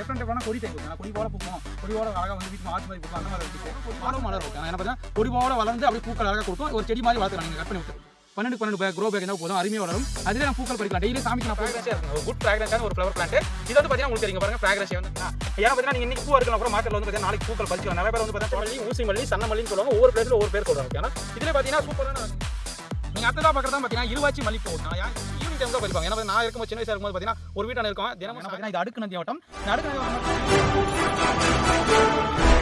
Different different கொடி type இருக்கு கொடி போல பூக்கும். கொடி போல அழகாக வந்து வீட்டு ஆச்சு மாதிரி பூக்கும். அந்த மாதிரி இருக்கு கொடி போல மலர் இருக்கு என்ன பார்த்தீங்கன்னா கொடி போல வளர்ந்து அப்படியே பூக்கள் அழகாக கொடுக்கும். ஒரு செடி மாதிரி வளர்த்துக்கலாம் நீங்கள் கட் பண்ணி விட்டு. பன்னெண்டு பன்னெண்டு பேக் க்ரோ பேக் என்ன போதும். அருமையாக வளரும். அதிலே நான் பூக்கள் பறிக்கலாம். டெய்லி சாமிக்கு நான் ஃப்ராக்ரன்ஸே இருக்கும் குட் ஃப்ராக்ரன்ஸான ஒரு ஃப்ளவர் பிளான்ட் இது வந்து பார்த்தீங்கன்னா உங்களுக்கு தெரியும். பாருங்க ஃப்ராக்ரன்ஸ் வந்து. ஏன்னா பார்த்தீங்கன்னா நீங்கள் இன்னைக்கு பூ இருக்கலாம் அப்புறம் மார்க்கெட்டில் வந்து பார்த்தீங்கன்னா நாளைக்கு பூக்கள் பறிச்சுக்கலாம் நிறைய பேர் வந்து பார்த்தீங்கன்னா மல்லி ஊசி மல்லி சன்ன மல்லின்னு சொல்லுவாங்க. ஒவ்வொரு பிளேஸில் ஒவ்வொரு பேர் சொல்கிறாங்க ஏன்னா இதில் பார்த்தீங்கன்னா சூப்பரான நீங்கள் அடுத்ததாக பார்க்குறதா பார்த்தீங்கன்னா இருவாச்சி மல்லிப்பூ நான் ஈவினிங் டைம் தான் ஏன்னா நான் இருக்கும்போது சின்ன வயசு இருக்கும்போது பார்த்தீங்கன்னா ஒரு வீட்டான இருக்கும் தினமும் இது அடுக்கு நந்தி வட்டம் அடுக்கு நந்தி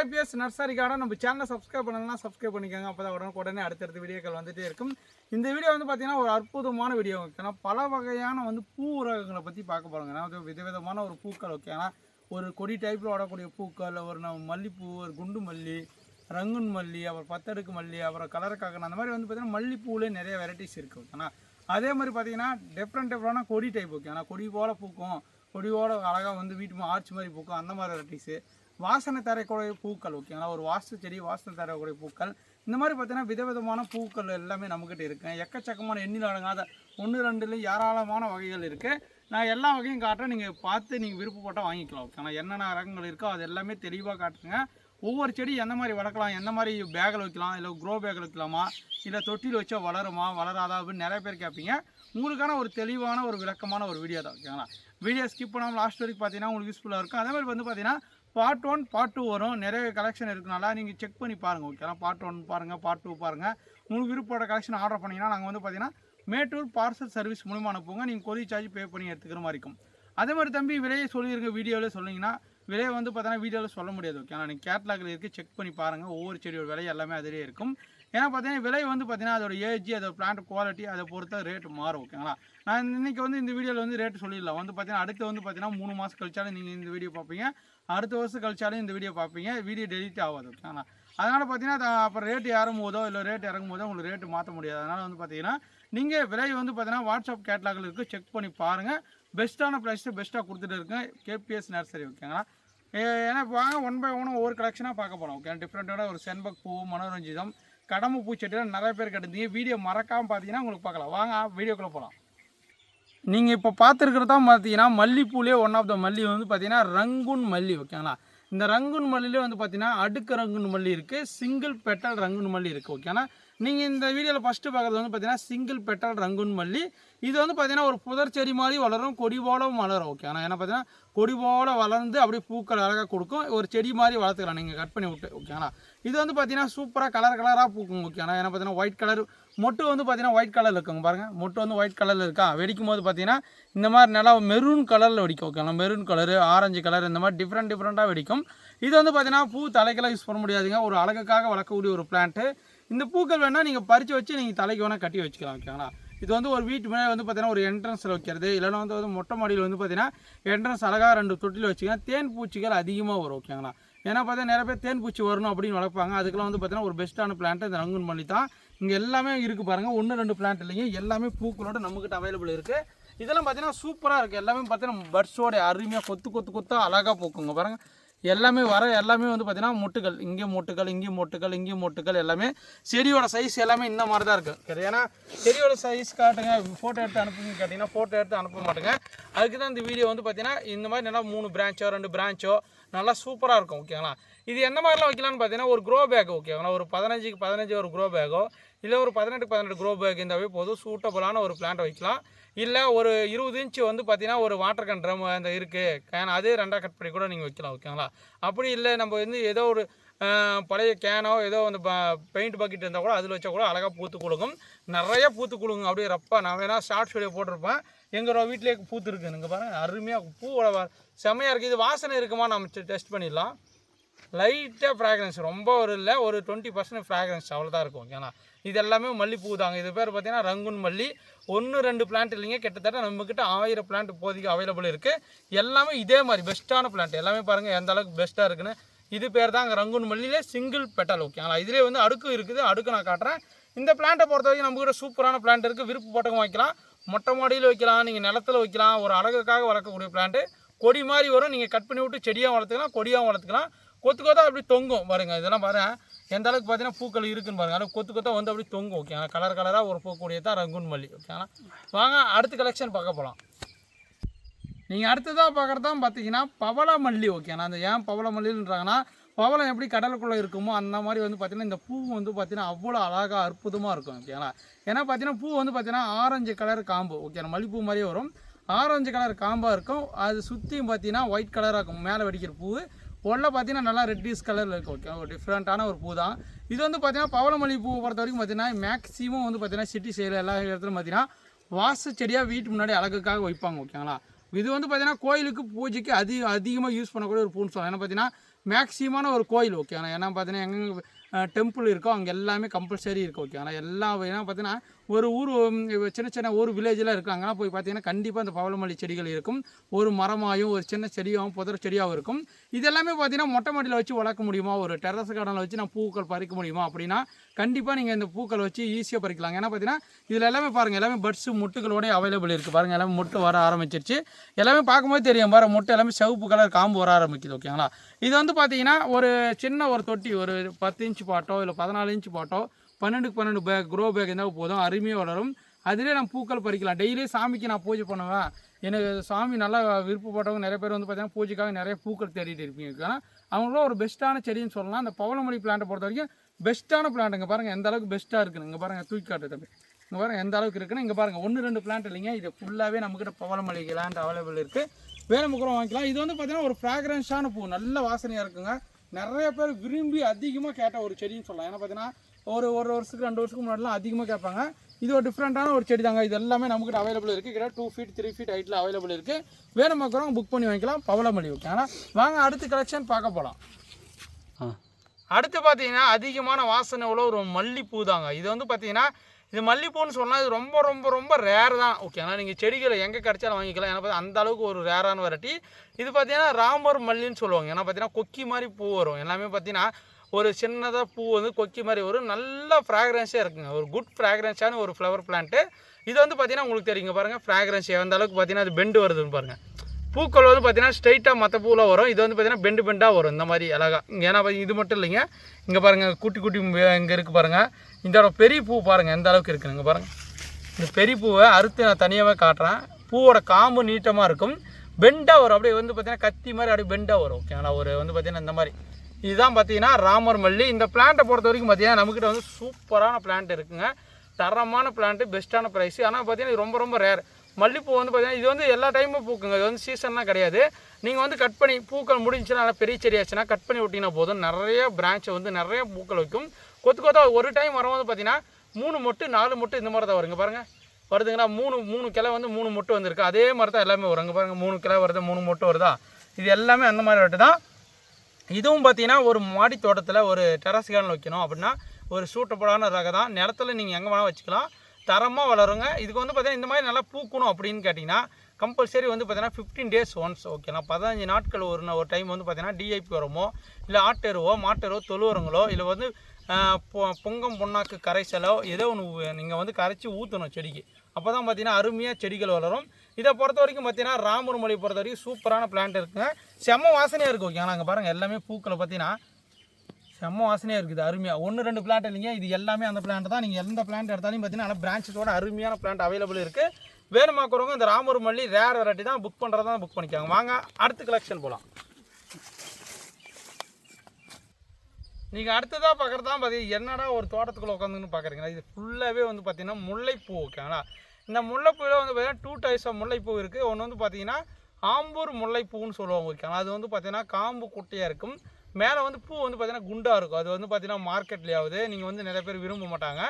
கேபிஎஸ் நர்சரி கார்டன் நம்ம சேனலை சப்ஸ்கிரைப் பண்ணலாம் சப்ஸ்கிரைப் பண்ணிக்கோங்க. அப்போ தான் உடனே உடனே அடுத்தடுத்த வீடியோக்கள் வந்துட்டே இருக்கும். இந்த வீடியோ வந்து பார்த்தீங்கன்னா ஒரு அற்புதமான வீடியோ. ஓகேனா பல வகையான வந்து பூ உரகங்களை பற்றி பார்க்க போகிறோங்க ஏன்னா விதவிதமான ஒரு பூக்கள் ஓகேனா ஒரு கொடி டைப்பில் ஓடக்கூடிய பூக்கள் ஒரு நம்ம மல்லிப்பூ ஒரு குண்டு மல்லி ரங்குன் மல்லி அப்புறம் பத்தடுக்கு மல்லி அப்புறம் கலரக்காக்கன் அந்த மாதிரி வந்து பார்த்தீங்கன்னா மல்லிப்பூவிலே நிறைய வெரைட்டிஸ் இருக்குது ஓகேனா அதே மாதிரி பார்த்தீங்கன்னா டிஃப்ரெண்ட் டிஃப்ரெண்டான கொடி டைப் ஓகேனா கொடி போல் பூக்கும். கொடியோட அழகாக வந்து வீட்டு ஆர்ச் மாதிரி பூக்கும். அந்த மாதிரி வெரைட்டிஸு வாசனை தரக்கூடிய பூக்கள் ஓகேங்களா ஒரு வாஸ்து செடி வாசனை தரக்கூடிய பூக்கள். இந்த மாதிரி பார்த்தீங்கன்னா விதவிதமான பூக்கள் எல்லாமே நம்மக்கிட்ட இருக்குது எக்கச்சக்கமான எண்ணில் அடங்காத ஒன்று ரெண்டுலேயும் ஏராளமான வகைகள் இருக்குது நான் எல்லா வகையும் காட்டுறேன். நீங்கள் பார்த்து நீங்கள் விருப்பப்பட்டால் வாங்கிக்கலாம் ஓகேங்களா என்னென்ன ரகங்கள் இருக்கோ அது எல்லாமே தெளிவாக காட்டுங்க. ஒவ்வொரு செடி எந்த மாதிரி வளர்க்கலாம் எந்த மாதிரி பேக்கில் வைக்கலாம் இல்லை க்ரோ பேக்கில் வைக்கலாமா இல்லை தொட்டியில் வச்சா வளருமா வளராதா அப்படின்னு நிறைய பேர் கேட்பீங்க. உங்களுக்கான ஒரு தெளிவான ஒரு விளக்கமான ஒரு வீடியோ தான் ஓகேங்களா வீடியோ ஸ்கிப் பண்ணாமல் லாஸ்ட் வரைக்கும் பார்த்தீங்கன்னா உங்களுக்கு யூஸ்ஃபுல்லாக இருக்கும். அதே மாதிரி வந்து பார்த்தீங்கன்னா பார்ட் ஒன் பார்ட் டூ வரும். நிறைய கலெக்ஷன் இருக்கனால நீங்கள் செக் பண்ணி பாருங்கள் ஓகேங்களா பார்ட் ஒன் பாருங்கள் பார்ட் டூ பாருங்கள் உங்களுக்கு விருப்பப்பட்ட கலெக்ஷன் ஆர்டர் பண்ணிங்கன்னா நாங்கள் வந்து பார்த்தீங்கன்னா மேட்டூர் பார்சல் சர்வீஸ் மூலமாக அனுப்புவோங்க. நீங்கள் கொதி சார்ஜ் பே பண்ணி எடுத்துக்கிற மாதிரி இருக்கும். அதே மாதிரி தம்பி விலையை சொல்லியிருக்க வீடியோவில் சொன்னீங்கன்னா விலையை வந்து பார்த்தீங்கன்னா வீடியோவில் சொல்ல முடியாது ஓகே ஆனால் நீங்கள் கேட்லாகில் இருக்குது செக் பண்ணி பாருங்கள் ஒவ்வொரு செடியோட விலை எல்லாமே அதிலே இருக்கும். ஏன்னா பார்த்தீங்கன்னா விலை வந்து பார்த்தீங்கன்னா அதோட ஏஜ் அதோட பிளான்ட் குவாலிட்டி அதை பொறுத்த ரேட் மாறும் ஓகேங்களா நான் இன்றைக்கி வந்து இந்த வீடியோவில் வந்து ரேட் சொல்லிடலாம். வந்து பார்த்தீங்கன்னா அடுத்து வந்து பார்த்தீங்கன்னா மூணு மாதம் கழிச்சாலும் நீங்கள் இந்த வீடியோ பார்ப்பீங்க. அடுத்த வருஷம் கழிச்சாலும் இந்த வீடியோ பார்ப்பீங்க. வீடியோ டெலிட் ஆகாது. ஆனால் அதனால் பார்த்தீங்கன்னா அப்புறம் ரேட் ஏறும் போதோ இல்லை ரேட் இறங்கும் போதோ உங்களுக்கு ரேட்டு மாற்ற முடியாது. அதனால் வந்து பார்த்தீங்கன்னா நீங்கள் விலை வந்து பார்த்தீங்கன்னா வாட்ஸ்அப் கேட்லாகில் இருக்குது செக் பண்ணி பாருங்கள் பெஸ்ட்டான ப்ரைஸு பெஸ்ட்டாக கொடுத்துட்டு இருக்கேன் கேபிஎஸ் நர்சரி ஓகேங்களா ஏன்னா இப்போ வாங்க ஒன் பை ஒன் ஒவ்வொரு கலெக்ஷனாக பார்க்க போகிறோம் ஓகே டிஃப்ரெண்ட்டான ஒரு செண்பக் பூ மனோரஞ்சிதம் கடம்பு பூச்செடிலாம் நிறைய பேர் கட்டிருந்தீங்க. வீடியோ மறக்காமல் பார்த்தீங்கன்னா உங்களுக்கு பார்க்கலாம். வாங்க வீடியோக்குள்ளே போகலாம் நீங்கள் இப்போ பார்த்துருக்கிறதா பார்த்தீங்கன்னா மல்லிப்பூலே ஒன் ஆஃப் த மல்லி வந்து பார்த்தீங்கன்னா ரங்குன் மல்லி ஓகேங்களா? இந்த ரங்குன் மல்லிலே வந்து பார்த்தீங்கன்னா அடுக்கு ரங்குன் மல்லி இருக்குது சிங்கிள் பெட்டல் ரங்குன் மல்லி இருக்குது ஓகேனா நீங்கள் இந்த வீடியோவில் ஃபஸ்ட்டு பார்க்குறது வந்து பார்த்தீங்கன்னா சிங்கிள் பெட்டல் ரங்குன் மல்லி. இது வந்து பார்த்தீங்கன்னா ஒரு புதர் செடி மாதிரி வளரும் கொடி போலவும் வளரும் ஓகே ஆனால் ஏன்னா பார்த்தீங்கன்னா கொடி போல வளர்ந்து அப்படியே பூக்கள் அழகாக கொடுக்கும் ஒரு செடி மாதிரி வளர்த்துக்கலாம் நீங்கள் கட் பண்ணி விட்டு ஓகேங்களா? இது வந்து பார்த்தீங்கன்னா சூப்பராக கலர் கலராக பூக்கும் ஓகேங்களா? ஏன்னா பார்த்தீங்கன்னா ஒயிட் கலர் மொட்டு வந்து பார்த்தீங்கன்னா ஒயிட் கலரில் இருக்குங்க பாருங்கள் மொட்டு வந்து ஒயிட் கலரில் இருக்கா? வெடிக்கும் போது பார்த்தீங்கன்னா இந்த மாதிரி நல்லா மெரூன் கலரில் வெடிக்கும். ஓகேங்களா? மெரூன் கலரு ஆரஞ்சு கலர் இந்த மாதிரி டிஃப்ரெண்ட் டிஃப்ரெண்ட்டாக வெடிக்கும். இது வந்து பார்த்தீங்கன்னா பூ தலைக்கெல்லாம் யூஸ் பண்ண முடியாதுங்க. ஒரு அழகுக்காக வளர்க்கக்கூடிய ஒரு பிளான்ட்டு இந்த பூக்கள் வேணால் நீங்கள் பறித்து வச்சு நீங்கள் தலைக்கு வேணால் கட்டி வச்சுக்கலாம். ஓகேங்களா? இது வந்து ஒரு வீட்டு மேலே வந்து பார்த்தீங்கன்னா ஒரு என்ட்ரன்ஸில் வைக்கிறது. இல்லைன்னா வந்து மொட்டை மாடியில் வந்து பார்த்தீங்கன்னா என்ட்ரன்ஸ் அழகாக ரெண்டு தொட்டியில் வச்சிங்கன்னா தேன் பூச்சிகள் அதிகமாக வரும். ஓகேங்களா? ஏன்னா பார்த்தா நிறைய பேர் தேன் பூச்சி வரணும் அப்படின்னு வளர்ப்பாங்க. அதுக்கெல்லாம் வந்து பார்த்தீங்கன்னா ஒரு பெஸ்ட்டான பிளான்ட் இந்த ரங்குன் பண்ணி தான் இங்கே எல்லாமே இருக்குது பாருங்கள் ஒன்று ரெண்டு பிளான்ட் இல்லைங்க. எல்லாமே பூக்களோட நம்மக்கிட்ட அவைலபிள் இருக்குது இதெல்லாம் பார்த்தீங்கன்னா சூப்பராக இருக்குது எல்லாமே பார்த்தீங்கன்னா பட்ஸோட அருமையாக கொத்து கொத்து கொத்தாக அழகாக பூக்குங்க பாருங்கள் எல்லாமே வர எல்லாமே வந்து பார்த்தீங்கன்னா மொட்டுகள். இங்கே மொட்டுகள் இங்கே மொட்டுகள் இங்கே மொட்டுகள் எல்லாமே. செடியோட சைஸ் எல்லாமே இந்த மாதிரி தான் இருக்குது ஏன்னா செடியோட சைஸ் காட்டுங்க. ஃபோட்டோ எடுத்து அனுப்புங்க கேட்டிங்கன்னா ஃபோட்டோ எடுத்து அனுப்ப மாட்டேங்க. அதுக்கு தான் இந்த வீடியோ வந்து பார்த்தீங்கன்னா இந்த மாதிரி நல்லா மூணு பிரான்ச்சோ ரெண்டு பிரான்ச்சோ நல்லா சூப்பராக இருக்கும் ஓகேங்களா இது எந்த மாதிரிலாம் வைக்கலாம்னு பார்த்தீங்கன்னா ஒரு க்ரோ பேக் ஓகேங்களா ஒரு பதினஞ்சுக்கு பதினஞ்சு ஒரு க்ரோ பேக்கோ இல்லை ஒரு பதினெட்டு பதினெட்டு க்ரோ பேக் இருந்தாவே போதும். சூட்டபுளான ஒரு பிளான்ட் வைக்கலாம். இல்லை ஒரு இருபது இன்ச்சு வந்து பார்த்தீங்கன்னா ஒரு வாட்டர் கேன் ட்ரம் அந்த இருக்குது கேன் அதே ரெண்டாக கட் பண்ணி கூட நீங்கள் வைக்கலாம் ஓகேங்களா அப்படி இல்லை நம்ம வந்து ஏதோ ஒரு பழைய கேனோ ஏதோ அந்த பெயிண்ட் பக்கெட் இருந்தால் கூட அதில் வச்சா கூட அழகாக பூத்து கொடுக்கும் நிறைய பூத்து கொடுங்க அப்படியே ரப்பா நான் வேணால் ஷார்ட்ஸ் வீடியோ போட்டிருப்பேன். எங்களோட வீட்டிலே பூத்து இருக்குது நீங்கள் பாருங்கள் அருமையாக பூவோட வா- இருக்குது இது வாசனை இருக்குமா? நம்ம டெஸ்ட் பண்ணிடலாம். லைட்டாக ஃப்ராக்ரன்ஸ் ரொம்ப ஒரு இல்லை ஒரு டுவெண்ட்டி பர்சன்ட் ஃப்ராக்ரன்ஸ் அவ்வளோதான் இருக்கும். ஓகேங்களா இது எல்லாமே மல்லிப்பூ தாங்க. இது பேர் பார்த்தீங்கன்னா ரங்குன் மல்லி. ஒன்று ரெண்டு பிளான்ட் இல்லைங்க. கிட்டத்தட்ட நம்மக்கிட்ட ஆயிரம் பிளான்ட் இப்போதைக்கு அவைலபிள் இருக்குது எல்லாமே இதே மாதிரி பெஸ்ட்டான பிளான்ட் எல்லாமே பாருங்கள் எந்த அளவுக்கு பெஸ்ட்டாக இருக்குன்னு. இது பேர் தான் ரங்குன் மல்லியிலே சிங்கிள் பெட்டல் ஓகேங்களா இதிலே வந்து அடுக்கு இருக்குது. அடுக்கு நான் காட்டுறேன். இந்த பிளான்ட்டை பொறுத்த வரைக்கும் நம்மக்கிட்ட சூப்பரான பிளான்ட் இருக்குது விருப்பப்பட்டவங்க வைக்கலாம் மொட்டை மாடியில் வைக்கலாம் நீங்கள் நிலத்துல வைக்கலாம் ஒரு அழகுக்காக வளர்க்கக்கூடிய பிளான்ட்டு கொடி மாதிரி வரும் நீங்கள் கட் பண்ணி விட்டு செடியாக வளர்த்துக்கலாம் கொடியாகவும் வளர்த்துக்கலாம். கொத்து கொத்தா அப்படி தொங்கும். பாருங்க இதெல்லாம் பாருங்க. எந்த அளவுக்கு பார்த்தீங்கன்னா பூக்கள் இருக்குன்னு பாருங்க. அது கொத்து கொத்தா வந்து அப்படி தொங்கும் ஓகேங்களா கலர் கலராக ஒரு பூக்கூடிய தான் ரங்குன் மல்லி ஓகேங்களா வாங்க அடுத்த கலெக்ஷன் பார்க்க போகலாம் நீங்கள் அடுத்ததாக பார்க்குறது தான் பார்த்தீங்கன்னா பவள மல்லி ஓகேண்ணா அந்த ஏன் பவள மல்லின்றாங்கன்னா பவளம் எப்படி கடலுக்குள்ளே இருக்குமோ அந்த மாதிரி வந்து பார்த்திங்கன்னா இந்த பூ வந்து பார்த்தீங்கன்னா அவ்வளோ அழகாக அற்புதமாக இருக்கும் ஓகேங்களா ஏன்னா பார்த்தீங்கன்னா பூ வந்து பார்த்திங்கன்னா ஆரஞ்சு கலர் காம்பு ஓகேண்ணா மல்லிப்பூ மாதிரியே வரும். ஆரஞ்சு கலர் காம்பாக இருக்கும். அது சுற்றியும் பார்த்தீங்கன்னா ஒயிட் கலராக இருக்கும். மேலே வெடிக்கிற பூ. உள்ள பார்த்தீங்கன்னா நல்லா ரெட்டிஷ் கலரில் இருக்கும் ஓகே ஒரு டிஃப்ரெண்ட்டான ஒரு பூ தான். இது வந்து பார்த்தீங்கன்னா பவளமல்லி பூ பொறுத்த வரைக்கும் பார்த்தீங்கன்னா மேக்ஸிமம் வந்து பார்த்தீங்கன்னா சிட்டி சைடில் எல்லா இடத்துலையும் பார்த்தீங்கன்னா வாசு செடியாக வீட்டு முன்னாடி அழகுக்காக வைப்பாங்க ஓகேங்களா இது வந்து பார்த்தீங்கன்னா கோயிலுக்கு பூஜைக்கு அதிக அதிகமாக யூஸ் பண்ணக்கூடிய ஒரு பூன்னு சொல்லலாம் ஏன்னா பார்த்தீங்கன்னா மேக்ஸிமான ஒரு கோயில் ஓகேங்களா ஏன்னா பார்த்தீங்கன்னா எங்கெங்கே டெம்பிள் இருக்கோ அங்கே எல்லாமே கம்பல்சரி இருக்கோ ஓகே ஆனால் எல்லா ஏன்னா பார்த்தீங்கன்னா ஒரு ஊர் சின்ன சின்ன ஊர் வில்லேஜில் இருக்கும் போய் பார்த்தீங்கன்னா கண்டிப்பாக அந்த பவளமல்லி செடிகள் இருக்கும். ஒரு மரமாயும் ஒரு சின்ன செடியாகவும் புதர் செடியாகவும் இருக்கும். இது எல்லாமே பார்த்தீங்கன்னா மொட்டை மாடியில் வச்சு வளர்க்க முடியுமா? ஒரு டெரஸ் கார்டனில் வச்சு நான் பூக்கள் பறிக்க முடியுமா? அப்படின்னா கண்டிப்பாக நீங்கள் இந்த பூக்கள் வச்சு ஈஸியாக பறிக்கலாம். ஏன்னா பார்த்தீங்கன்னா இதில் எல்லாமே பாருங்கள் எல்லாமே பட்ஸு முட்டுகளோடய அவைலபிள் இருக்குது பாருங்கள் எல்லாமே முட்டை வர ஆரம்பிச்சிருச்சு. எல்லாமே பார்க்கும்போது தெரியும். பாரு முட்டை எல்லாமே சிவப்பு கலர் காம்பு வர ஆரம்பிக்குது ஓகேங்களா இது வந்து பார்த்தீங்கன்னா ஒரு சின்ன ஒரு தொட்டி ஒரு பத்து இன்ச் பாட்டோ இல்லை பதினாலு இன்ச்சு பாட்டோ பன்னெண்டுக்கு பன்னெண்டு பேக் க்ரோ பேக் இருந்தால் போதும். அருமையாக வளரும். அதிலே நான் பூக்கள் பறிக்கலாம். டெய்லியும் சாமிக்கு நான் பூஜை பண்ணுவேன். எனக்கு சாமி நல்லா விருப்பப்பட்டவங்க நிறைய பேர் வந்து பார்த்தீங்கன்னா பூஜைக்காக நிறைய பூக்கள் தேடிட்டு இருப்பீங்க. அவங்களும் ஒரு பெஸ்ட்டான செடின்னு சொல்லலாம். அந்த பவளமொழி பிளான்ட்டை பொறுத்த வரைக்கும் பெஸ்ட்டான பிளான்ட்டுங்க பாருங்கள் எந்த அளவுக்கு பெஸ்ட்டாக இருக்குன்னு. இங்கே பாருங்கள் தூக்கி காட்டு தம்பி இங்கே பாருங்கள் எந்த அளவுக்கு இருக்குன்னு. இங்கே பாருங்கள் ஒன்று ரெண்டு பிளான்ட் இல்லைங்க. இது ஃபுல்லாகவே நம்மக்கிட்ட பவளமொழி பிளான்ட் அவைலபிள் இருக்குது வேலை கூட வாங்கிக்கலாம். இது வந்து பார்த்தீங்கன்னா ஒரு ஃப்ராக்ரன்ஸான பூ. நல்ல வாசனையாக இருக்குங்க. நிறைய பேர் விரும்பி அதிகமாக கேட்ட ஒரு செடின்னு சொல்லலாம். ஏன்னா பார்த்தீங்கன்னா ஒரு ஒரு வருஷத்துக்கு ரெண்டு வருஷத்துக்கு முன்னாடிலாம் அதிகமாக கேட்பாங்க. இது ஒரு டிஃப்ரெண்ட்டான ஒரு செடி தாங்க. இது எல்லாமே நம்மக்கிட்ட அவைலபிள் இருக்குது கிட்ட டூ ஃபீட் த்ரீ ஃபீட் ஹைட்டில் அவைலபிள் இருக்குது வேணும் பார்க்குறவங்க புக் பண்ணி வாங்கிக்கலாம். பவளமல்லி ஓகேங்களா வாங்க அடுத்த கலெக்ஷன் பார்க்க போகலாம் அடுத்து பார்த்தீங்கன்னா அதிகமான வாசனை உள்ள ஒரு மல்லிப்பூ தாங்க. இது வந்து பார்த்தீங்கன்னா இது மல்லிப்பூன்னு சொன்னால் இது ரொம்ப ரொம்ப ரொம்ப ரேர் தான். ஓகேங்களா நீங்கள் செடிகளை எங்கே கிடைச்சாலும் வாங்கிக்கலாம். ஏன்னா அந்த அளவுக்கு ஒரு ரேரான வெரைட்டி இது பார்த்தீங்கன்னா ராமர் மல்லின்னு சொல்லுவாங்க. ஏன்னா பார்த்தீங்கன்னா கொக்கி மாதிரி பூ வரும். எல்லாமே பார்த்தீங்கன்னா ஒரு சின்னதாக பூ வந்து கொக்கி மாதிரி வரும் நல்ல ஃப்ராக்ரன்ஸே இருக்குங்க. ஒரு குட் ஃப்ராக்ரன்ஸான ஒரு ஃப்ளவர் பிளான்ட்டு இது வந்து பார்த்தீங்கன்னா உங்களுக்கு தெரியுங்க. பாருங்கள் ஃப்ராக்ரன்ஸ் எந்த அளவுக்கு பார்த்தீங்கன்னா அது பெண்டு வருதுன்னு பாருங்கள் பூக்கள் வந்து பார்த்தீங்கன்னா ஸ்ட்ரைட்டாக மற்ற பூவில் வரும். இது வந்து பார்த்தீங்கன்னா பெண்டு பெண்டாக வரும். இந்த மாதிரி அழகாக இங்கே ஏன்னா இது மட்டும் இல்லைங்க. இங்கே பாருங்கள் குட்டி குட்டி இங்கே இருக்குது பாருங்கள் இதோட பெரிய பூ பாருங்கள் எந்த அளவுக்கு இருக்குன்னு இங்கே பாருங்கள் இந்த பெரிய பூவை அறுத்து நான் தனியாகவே காட்டுறேன். பூவோட காம்பு நீட்டமாக இருக்கும். பெண்டாக வரும். அப்படியே வந்து பார்த்தீங்கன்னா கத்தி மாதிரி அப்படியே பெண்டாக வரும். ஓகேங்களா? ஒரு வந்து பார்த்தீங்கன்னா இந்த மாதிரி. இதுதான் பார்த்தீங்கன்னா ராமர் மல்லி. இந்த பிளான்ட்டை பொறுத்த வரைக்கும் பார்த்தீங்கன்னா நம்மக்கிட்ட வந்து சூப்பரான பிளான்ட் இருக்குங்க. தரமான பிளான்ட்டு பெஸ்ட்டான ப்ரைஸ் ஆனால் பார்த்தீங்கன்னா இது ரொம்ப ரொம்ப ரேர் மல்லிப்பூ வந்து பார்த்தீங்கன்னா இது வந்து எல்லா டைமும் பூக்குங்க. இது வந்து சீசன்லாம் கிடையாது. நீங்கள் வந்து கட் பண்ணி பூக்கள் முடிஞ்சுன்னா நல்லா பெரிய செடியாச்சுன்னா கட் பண்ணி விட்டிங்கன்னா போதும். நிறைய பிரான்ச்சை வந்து நிறைய பூக்கள் வைக்கும். கொத்து கொத்தா ஒரு டைம் வரும்போது பார்த்தீங்கன்னா மூணு மொட்டு நாலு மொட்டு இந்த மாதிரி தான் வருங்க. பாருங்கள் வருதுங்களா? மூணு மூணு கிளை வந்து மூணு மொட்டு வந்திருக்கு. அதே மாதிரி தான் எல்லாமே வருங்க. பாருங்கள் மூணு கிளை வருது மூணு மொட்டு வருதா? இது எல்லாமே அந்த மாதிரி வட்டு தான். இதுவும் பார்த்தீங்கன்னா ஒரு மாடி தோட்டத்தில் ஒரு டெரஸ் கார்டன் வைக்கணும் அப்படின்னா ஒரு சூட்டபுளான ரகம் தான். நிலத்துல நீங்கள் எங்கே வேணால் வச்சுக்கலாம். தரமாக வளருங்க. இதுக்கு வந்து பார்த்திங்கன்னா இந்த மாதிரி நல்லா பூக்கணும் அப்படின்னு கேட்டிங்கன்னா கம்பல்சரி வந்து பார்த்தீங்கன்னா ஃபிஃப்டீன் டேஸ் ஒன்ஸ் ஓகேனா பதினஞ்சு நாட்கள் ஒரு ஒரு டைம் வந்து பார்த்திங்கன்னா டிஐபி உரமோ இல்லை ஆட்டெருவோ மாட்டெருவோ தொழு உரங்களோ இல்லை வந்து பொங்கம் பொண்ணாக்கு கரைசலோ ஏதோ ஒன்று நீங்கள் வந்து கரைச்சி ஊற்றணும் செடிக்கு. அப்போ தான் பார்த்தீங்கன்னா அருமையாக செடிகள் வளரும். இதை பொறுத்த வரைக்கும் பார்த்தீங்கன்னா ராமர் மொழி பொறுத்த வரைக்கும் சூப்பரான பிளான்ட் இருக்குங்க. செம்ம வாசனையாக இருக்கும் ஓகே நாங்கள் பாருங்கள் எல்லாமே பூக்களை பார்த்தீங்கன்னா செம்ம வாசனையாக இருக்குது அருமையாக ஒன்று ரெண்டு பிளான்ட் இல்லைங்க இது எல்லாமே அந்த பிளான்ட் தான். நீங்கள் எந்த பிளான்ட் எடுத்தாலும் பார்த்தீங்கன்னா நல்லா பிரான்ச்சஸோட அருமையான பிளான்ட் அவைலபிள் இருக்குது வேணுமாக்குறவங்க இந்த ராமர் மல்லி ரேர் வெரைட்டி தான் புக் பண்ணுறதான் புக் பண்ணிக்காங்க. வாங்க அடுத்த கலெக்ஷன் போகலாம் நீங்கள் அடுத்ததாக பார்க்குறது தான் பார்த்தீங்கன்னா என்னடா ஒரு தோட்டத்துக்குள்ளே உட்காந்துன்னு பார்க்குறீங்களா இது ஃபுல்லாகவே வந்து பார்த்தீங்கன்னா முல்லைப்பூ ஓகேங்களா இந்த முல்லைப்பூவில் வந்து பார்த்தீங்கன்னா டூ டைப்ஸ் ஆஃப் முல்லைப்பூ இருக்குது ஒன்று வந்து பார்த்தீங்கன்னா ஆம்பூர் முல்லைப்பூன்னு சொல்லுவாங்க ஓகேங்களா அது வந்து பார்த்தீங்கன்னா காம்பு குட்டையாக இருக்கும். மேலே வந்து பூ வந்து பார்த்தீங்கன்னா குண்டாக இருக்கும். அது வந்து பார்த்தீங்கன்னா மார்க்கெட்லேயாவது நீங்கள் வந்து நிறைய பேர் விரும்ப மாட்டாங்க.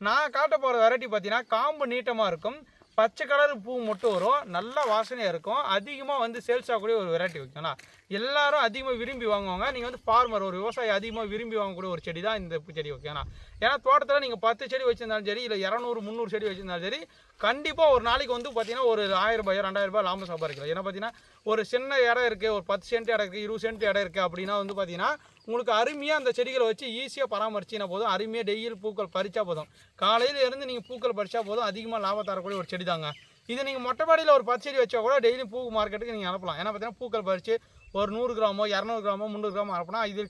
நான் காட்ட போகிற வெரைட்டி பார்த்தீங்கன்னா காம்பு நீட்டமாக இருக்கும். பச்சை கலர் பூ மட்டும் வரும். நல்ல வாசனையாக இருக்கும். அதிகமாக வந்து சேல்ஸ் ஆகக்கூடிய ஒரு வெரைட்டி ஓகேங்களா எல்லாரும் அதிகமாக விரும்பி வாங்குவாங்க. நீங்கள் வந்து ஃபார்மர் ஒரு விவசாயி அதிகமாக விரும்பி வாங்கக்கூடிய ஒரு செடி தான் இந்த பூச்செடி ஓகேங்களா ஏன்னா தோட்டத்தில் நீங்கள் பத்து செடி வச்சுருந்தாலும் சரி இல்லை இரநூறு முந்நூறு செடி வச்சுருந்தாலும் சரி கண்டிப்பாக ஒரு நாளைக்கு வந்து பார்த்தீங்கன்னா ஒரு ஆயிரம் ரூபாய் ரெண்டாயிரம் ரூபாய் லாபம் சம்பாதிக்கலாம். ஏன்னா பார்த்தீங்கன்னா ஒரு சின்ன இடம் இருக்குது ஒரு பத்து சென்ட் இடம் இருக்குது இருபது சென்ட் இடம் இருக்குது அப்படின்னா வந்து பார்த்தீங்கன்னா உங்களுக்கு அருமையாக அந்த செடிகளை வச்சு ஈஸியாக பராமரிச்சினா போதும். அருமையாக டெய்லி பூக்கள் பறித்தா போதும். காலையில் இருந்து நீங்கள் பூக்கள் பறித்தா போதும். அதிகமாக லாபம் தரக்கூடிய ஒரு செடி தாங்க. இது நீங்கள் மொட்டை மாடியில் ஒரு பச்சடி வச்சா கூட டெய்லியும் பூ மார்க்கெட்டுக்கு நீங்கள் அனுப்பலாம். ஏன்னா பார்த்தீங்கன்னா பூக்கள் பறித்து ஒரு நூறு கிராமோ இரநூறு கிராமோ முந்நூறு கிராமோ அனுப்புனா இது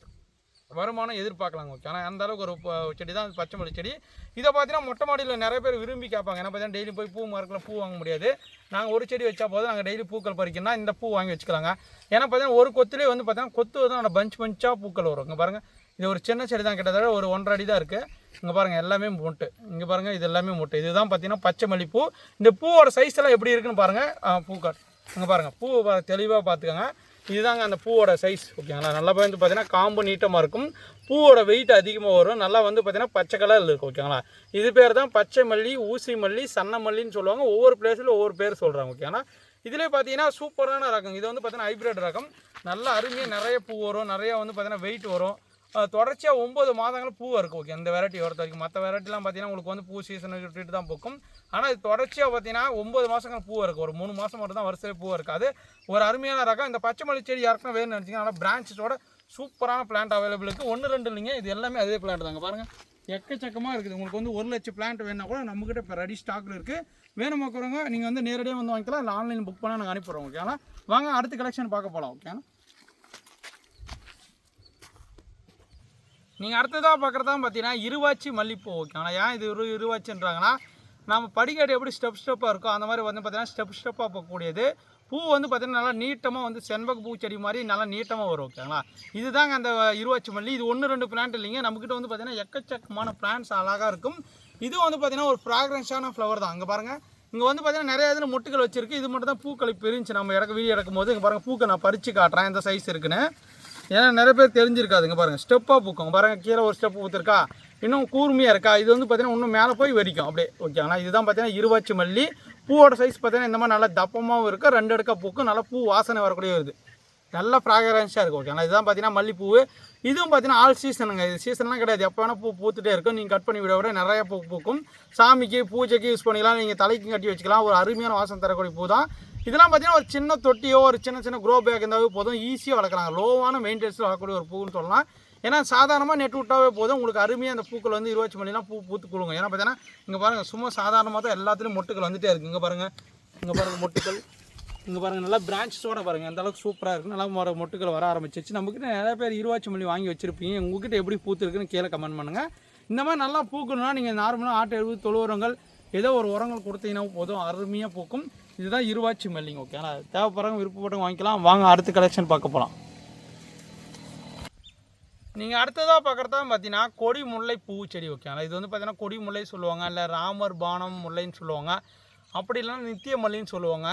வருமானம் எதிர்பார்க்கலாங்க ஓகே ஆனால் அந்த அளவுக்கு ஒரு செடி தான் பச்சை மல்லி செடி. இதை பார்த்தீங்கன்னா மொட்டை மாடியில் நிறைய பேர் விரும்பி கேட்பாங்க. ஏன்னா பார்த்தீங்கன்னா டெய்லி போய் பூ மரத்தில் பூ வாங்க முடியாது. நாங்கள் ஒரு செடி வச்சா போதும். நாங்கள் டெய்லி பூக்கள் பறிக்கணும்னா இந்த பூ வாங்கி வச்சுக்கலாங்க. ஏன்னா பார்த்தீங்கன்னா ஒரு கொத்துலேயே வந்து பார்த்தீங்கன்னா கொத்து தான் அந்த பஞ்ச் பஞ்சாக பூக்கள் வரும். இங்கே பாருங்கள் இது ஒரு சின்ன செடி தான் கிட்டத்தட்ட ஒரு ஒன்றரை அடி தான் இருக்குது இங்கே பாருங்கள் எல்லாமே மொட்டு. இங்கே பாருங்கள் இது எல்லாமே மொட்டு. இதுதான் பார்த்தீங்கன்னா பச்சை மல்லிப்பூ இந்த பூவோட சைஸ் எல்லாம் எப்படி இருக்குன்னு பாருங்கள் பூக்காட் இங்கே பாருங்கள் பூ தெளிவாக பார்த்துக்கோங்க இதுதாங்க அந்த பூவோட சைஸ் ஓகேங்களா நல்லா வந்து பார்த்தீங்கன்னா காம்பு நீட்டமாக இருக்கும். பூவோட வெயிட் அதிகமாக வரும். நல்லா வந்து பார்த்தீங்கன்னா பச்சை கலரில் இருக்கும் ஓகேங்களா இது பேர் தான் பச்சை மல்லி ஊசி மல்லி சன்ன மல்லின்னு சொல்லுவாங்க. ஒவ்வொரு பிளேஸில் ஒவ்வொரு பேர் சொல்கிறாங்க ஓகேங்களா இதிலே பார்த்தீங்கன்னா சூப்பரான ரகம். இது வந்து பார்த்தீங்கன்னா ஹைப்ரிட் ரகம். நல்லா அருமையாக நிறைய பூ வரும். நிறையா வந்து பார்த்தீங்கன்னா வெயிட் வரும். தொடர்ச்சியாக ஒம்பது மாதங்கள் பூ இருக்கும் ஓகே இந்த வெரைட்டி பொறுத்த வரைக்கும். மற்ற வெரைட்டிலாம் பார்த்தீங்கன்னா உங்களுக்கு வந்து பூ சீசன் விட்டுட்டு தான் போக்கும். ஆனால் இது தொடர்ச்சியாக பார்த்தீங்கன்னா ஒம்பது மாதங்கள் பூ இருக்கும் ஒரு மூணு மாதம் மட்டும் தான் வருஷத்துல பூ இருக்காது ஒரு அருமையான ரகம். இந்த பச்சை மல்லி செடி யாருக்கும் வேணும்னு நினச்சிங்கன்னா ஆனால் பிரான்ச்சஸோட சூப்பரான பிளான்ட் அவைலபிள் இருக்குது ஒன்று ரெண்டு இல்லைங்க. இது எல்லாமே அதே பிளான்ட் தாங்க. பாருங்கள் எக்கச்சக்கமாக இருக்குது. உங்களுக்கு வந்து ஒரு லட்சம் பிளான்ட் வேணும்னா கூட நம்மக்கிட்ட இப்போ ரெடி ஸ்டாக்கில் இருக்குது வேணுமாக்கிறவங்க நீங்கள் வந்து நேரடியாக வந்து வாங்கிக்கலாம். இல்லை ஆன்லைன் புக் பண்ணால் நாங்கள் அனுப்பிடுறோம் ஓகேங்களா வாங்க அடுத்த கலெக்ஷன் பார்க்க போகலாம் ஓகேங்களா நீங்கள் அடுத்ததாக பார்க்குறது தான் பார்த்தீங்கன்னா இருவாச்சி மல்லிப்பூ ஓகே ஆனால் ஏன் இது இரு இருவாச்சின்றாங்கன்னா நம்ம படிக்கட்டு எப்படி ஸ்டெப் ஸ்டெப்பாக இருக்கோ அந்த மாதிரி வந்து பார்த்தீங்கன்னா ஸ்டெப் ஸ்டெப்பாக போகக்கூடியது. பூ வந்து பார்த்தீங்கன்னா நல்லா நீட்டமாக வந்து செண்பக பூ செடி மாதிரி நல்லா நீட்டமாக வரும் ஓகேங்களா இதுதாங்க அந்த இருவாச்சி மல்லி. இது ஒன்று ரெண்டு பிளான்ட் இல்லைங்க. நம்மக்கிட்ட வந்து பார்த்தீங்கன்னா எக்கச்சக்கமான பிளான்ட்ஸ் அழகாக இருக்கும். இது வந்து பார்த்தீங்கன்னா ஒரு ஃப்ராக்ரன்ஸான ஃப்ளவர் தான். அங்கே பாருங்கள் இங்கே வந்து பார்த்தீங்கன்னா நிறைய இதில் மொட்டுகள் வச்சிருக்கு. இது மட்டும் தான் பூக்கள் இப்போ நம்ம இறக்க வீடியோ எடுக்கும் போது இங்கே பாருங்கள் பூக்கள் நான் பறித்து காட்டுறேன். இந்த சைஸ் இருக்குன்னு. ஏன்னா நிறைய பேர் தெரிஞ்சிருக்காதுங்க பாருங்கள் ஸ்டெப்பாக பூக்கும். பாருங்கள் கீழே ஒரு ஸ்டெப் ஊற்றுருக்கா இன்னும் கூர்மையாக இருக்கா? இது வந்து பார்த்தீங்கன்னா இன்னும் மேலே போய் வெடிக்கும். அப்படியே ஓகேங்களா இதுதான் பார்த்தீங்கன்னா இருவாச்சி மல்லி. பூவோட சைஸ் பார்த்தீங்கன்னா இந்த மாதிரி நல்லா தப்பமாகவும் இருக்குது ரெண்டு அடுக்கா பூக்கும். நல்லா பூ வாசனை வரக்கூடிய வருது நல்ல ஃப்ராகரன்ஸாக இருக்குது ஓகேங்களா இதுதான் பார்த்தீங்கன்னா மல்லிப்பூ இதுவும் பார்த்தீங்கன்னா ஆல் சீசனுங்க. இது சீசன்லாம் கிடையாது. எப்போ வேணால் பூ பூத்துட்டே இருக்கும். நீங்கள் கட் பண்ணி விட விட நிறைய பூ பூக்கும். சாமிக்கு பூஜைக்கு யூஸ் பண்ணிக்கலாம். நீங்கள் தலைக்கும் கட்டி வச்சுக்கலாம். ஒரு அருமையான வாசம் தரக்கூடிய பூ தான். இதெல்லாம் பார்த்தீங்கன்னா ஒரு சின்ன தொட்டியோ ஒரு சின்ன சின்ன க்ரோ பேக் இருந்தாவே போதும். ஈஸியாக வளர்க்குறாங்க லோவான மெயின்டெனன்ஸில் வளர்க்கக்கூடிய ஒரு பூன்னு சொல்லலாம். ஏன்னா சாதாரணமாக நெட் விட்டாவே போதும். உங்களுக்கு அருமையாக அந்த பூக்கள் வந்து இருபத்தி மணிலாம் பூ பூத்து கொடுங்க ஏன்னா பார்த்தீங்கன்னா இங்கே பாருங்கள் சும்மா சாதாரணமாக தான் எல்லாத்துலேயும் மொட்டுக்கள் வந்துகிட்டே இருக்குது இங்கே பாருங்கள் இங்கே பாருங்கள் மொட்டுக்கள். இங்கே பாருங்கள் நல்லா பிரான்ச்சஸோட பாருங்கள் அந்த அளவுக்கு சூப்பராக இருக்குது நல்லா வர மொட்டுக்கள் வர ஆரம்பிச்சிச்சு நம்மக்கிட்ட நிறைய பேர் இருவாச்சி மல்லி வாங்கி வச்சுருப்பீங்க. உங்ககிட்ட எப்படி பூத்துருக்குன்னு கீழே கமெண்ட் பண்ணுங்கள் இந்த மாதிரி நல்லா பூக்கணும்னா நீங்கள் நார்மலாக ஆட்டு எழுபது தொழு உரங்கள் ஏதோ ஒரு உரங்கள் கொடுத்தீங்கன்னா போதும். அருமையாக பூக்கும். இதுதான் இருவாச்சி மல்லிங்க ஓகேங்களா தேவைப்படுறவங்க விருப்பப்பட்டவங்க வாங்கிக்கலாம். வாங்க அடுத்த கலெக்ஷன் பார்க்க போகலாம் நீங்கள் அடுத்ததாக பார்க்குறதா பார்த்தீங்கன்னா கொடி முல்லை பூ செடி ஓகேங்களா இது வந்து பார்த்தீங்கன்னா கொடி முல்லை சொல்லுவாங்க. இல்லை ராமர் பானம் முல்லைன்னு சொல்லுவாங்க. அப்படி இல்லைன்னா நித்திய மல்லின்னு சொல்லுவாங்க.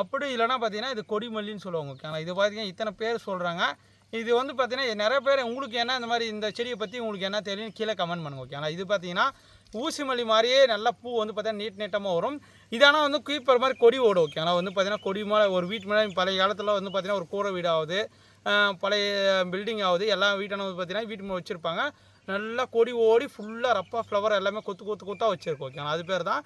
அப்படி இல்லைன்னா பார்த்தீங்கன்னா இது கொடிமல்லின்னு சொல்லுவாங்க ஓகேங்களா? இது பார்த்தீங்கன்னா இத்தனை பேர் சொல்கிறாங்க இது வந்து பார்த்தீங்கன்னா நிறைய பேர் உங்களுக்கு என்ன இந்த மாதிரி இந்த செடியை பற்றி உங்களுக்கு என்ன தெரியும்னு கீழே கமெண்ட் பண்ணுங்க ஓகேங்களா? இது பார்த்தீங்கன்னா ஊசி மல்லி மாதிரியே நல்ல பூ வந்து பார்த்தீங்கன்னா நீட் நீட்டமாக வரும். இதானால் வந்து குயிப்பர் மாதிரி கொடி ஓடும் ஓகேங்களா? வந்து பார்த்தீங்கன்னா கொடி மேலே ஒரு வீட்டு மேலே பழைய காலத்தில் வந்து பார்த்தீங்கன்னா ஒரு கூரை வீடு ஆகுது பழைய பில்டிங் ஆகுது எல்லா வீட்டான வந்து பார்த்தீங்கன்னா வீட்டு மேலே வச்சுருப்பாங்க. நல்லா கொடி ஓடி ஃபுல்லாக ரப்பாக ஃப்ளவர் எல்லாமே கொத்து கொத்து கொத்தாக வச்சுருக்கோம் ஓகேங்களா? அது பேர் தான்